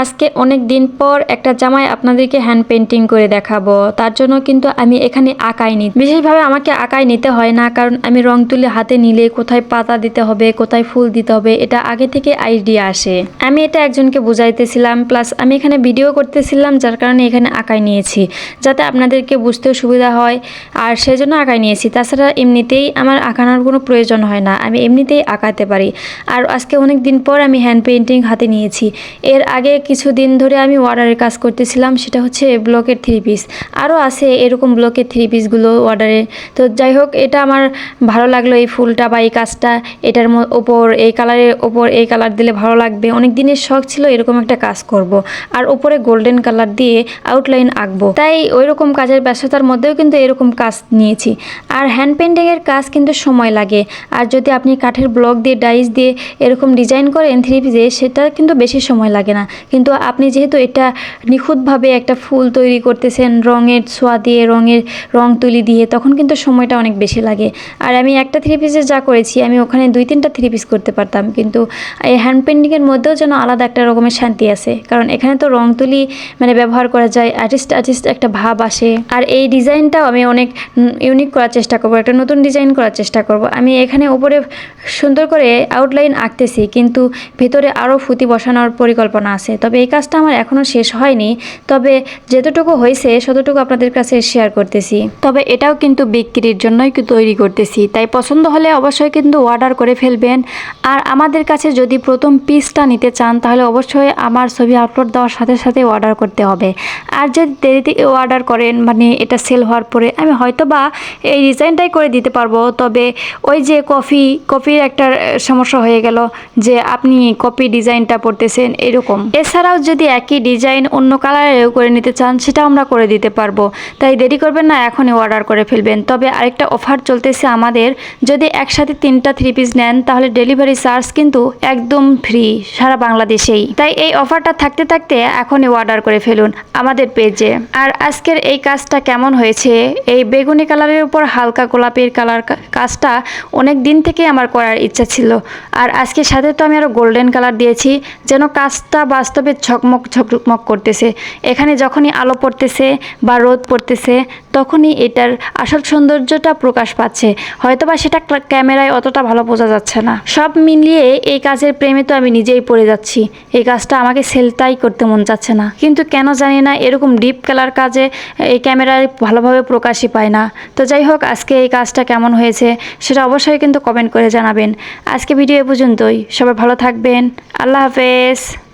আজকে অনেক দিন পর একটা জামাই আপনাদেরকে হ্যান্ড পেন্টিং করে দেখাবো। তার জন্য কিন্তু আমি এখানে আঁকাই নি বিশেষভাবে আমাকে আঁকাই নিতে হয় না, কারণ আমি রং তুলে হাতে নিলে কোথায় পাতা দিতে হবে, কোথায় ফুল দিতে হবে, এটা আগে থেকে আইডিয়া আসে। আমি এটা একজনকে বুঝাইতেছিলাম প্লাস আমি এখানে ভিডিও করতেছিলাম, যার কারণে এখানে আঁকাই নিয়েছি, যাতে আপনাদেরকে বুঝতেও সুবিধা হয়, আর সেজন্য আঁকাই নিয়েছি। তাছাড়া এমনিতেই আমার আঁকানোর কোনো প্রয়োজন হয় না, আমি এমনিতেই আঁকাতে পারি। আর আজকে অনেক দিন পর আমি হ্যান্ড পেন্টিং হাতে নিয়েছি। এর আগে কিছুদিন ধরে আমি অর্ডারের কাজ করতেছিলাম, সেটা হচ্ছে ব্লকের থ্রি পিস আরও আছে এরকম ব্লকের থ্রি পিসগুলো অর্ডারে তো যাই হোক, এটা আমার ভালো লাগল এই ফুলটা বা এই কাজটা। এটার ওপর, এই কালারের ওপর এই কালার দিলে ভালো লাগবে। অনেক দিনের শখ ছিল এরকম একটা কাজ করব। আর ওপরে গোল্ডেন কালার দিয়ে আউটলাইন আঁকবো। তাই ওই রকম কাজের ব্যস্ততার মধ্যেও কিন্তু এরকম কাজ নিয়েছি। আর হ্যান্ড পেন্টিংয়ের কাজ কিন্তু সময় লাগে। আর যদি আপনি কাঠের ব্লক দিয়ে ডাইস দিয়ে এরকম ডিজাইন করেন থ্রি পিসে সেটা কিন্তু বেশি সময় লাগে না। কিন্তু আপনি যেহেতু এটা নিখুঁতভাবে একটা ফুল তৈরি করতেছেন, রঙের ছোঁয়া দিয়ে, রঙের রং তুলি দিয়ে, তখন কিন্তু সময়টা অনেক বেশি লাগে। আর আমি একটা থ্রি পিসে যা করেছি, আমি ওখানে দুই তিনটা থ্রি পিস করতে পারতাম। কিন্তু এই হ্যান্ড পেন্টিংয়ের মধ্যেও যেন আলাদা একটা রকমের শান্তি আছে। কারণ এখানে তো রং তুলি মানে ব্যবহার করা যায় আর্টিস্ট আর্টিস্ট একটা ভাব আসে। আর এই ডিজাইনটাও আমি অনেক ইউনিক করার চেষ্টা করব, একটা নতুন ডিজাইন করার চেষ্টা করব। আমি এখানে উপরে সুন্দর করে আউটলাইন আঁকতেছি, কিন্তু ভেতরে আরও ফুতি বসানোর পরিকল্পনা আছে। তবে এই কাজটা আমার এখনও শেষ হয়নি। তবে যতটুকু হয়েছে ততটুকু আপনাদের কাছে শেয়ার করতেছি। তবে এটাও কিন্তু বিক্রির জন্যই তৈরি করতেছি। তাই পছন্দ হলে অবশ্যই কিন্তু অর্ডার করে ফেলবেন। আর আমাদের কাছে যদি প্রথম পিসটা নিতে চান, তাহলে অবশ্যই আমার ছবি আপলোড দেওয়ার সাথে সাথে অর্ডার করতে হবে। আর যদি দেরিতে অর্ডার করেন মানে এটা সেল হওয়ার পরে, আমি হয়তো বা এই ডিজাইনটাই করে দিতে পারব। তবে ওই যে কফি কপির একটা সমস্যা হয়ে গেল যে আপনি কপি ডিজাইনটা পড়তেছেন, এরকম। এছাড়াও যদি একই ডিজাইন অন্য কালারেও করে নিতে চান, সেটাও আমরা করে দিতে পারব। তাই দেরি করবেন না, এখনই অর্ডার করে ফেলবেন। তবে আরেকটা অফার চলতেছে আমাদের। যদি একসাথে তিনটা থ্রি পিস নেন, তাহলে ডেলিভারি চার্জ কিন্তু একদম ফ্রি সারা বাংলাদেশেই। তাই এই অফারটা থাকতে থাকতে এখনই অর্ডার করে ফেলুন আমাদের পেজে আর আজকের এই কাজটা কেমন হয়েছে? এই বেগুনি কালারের উপর হালকা গোলাপের কালার কাজটা অনেক দিন থেকে আমার করার ইচ্ছা ছিল। আর আজকে সাথে তো আমি আরও গোল্ডেন কালার দিয়েছি। যেন কাজটা বাস্তবে ঝকমক ঝকমক করতেছে? এখানে যখনই আলো পড়তেছে বা রোদ পড়তেছে, তখনই এটার আসল সৌন্দর্যটা প্রকাশ পাচ্ছে। হয়তোবা সেটা ক্যামেরায় অতটা ভালো বোঝা যাচ্ছে না। সব মিলিয়ে এই কাজের প্রেমে তো আমি নিজেই পড়ে যাচ্ছি। এই কাজটা আমাকে সেলটাই করতে মন চাচ্ছে না। কিন্তু কেন জানি না এরকম ডিপ কালার কাজে এই ক্যামেরায় ভালোভাবে প্রকাশই পায় না। তো যাই হোক, আজকে এই কাজটা কেমন হয়েছে সেটা অবশ্যই কিন্তু কমেন্ট করে জানাবেন। আজকে ভিডিও এ পর্যন্তই। সবাই ভালো থাকবেন। আল্লাহ হাফেজ।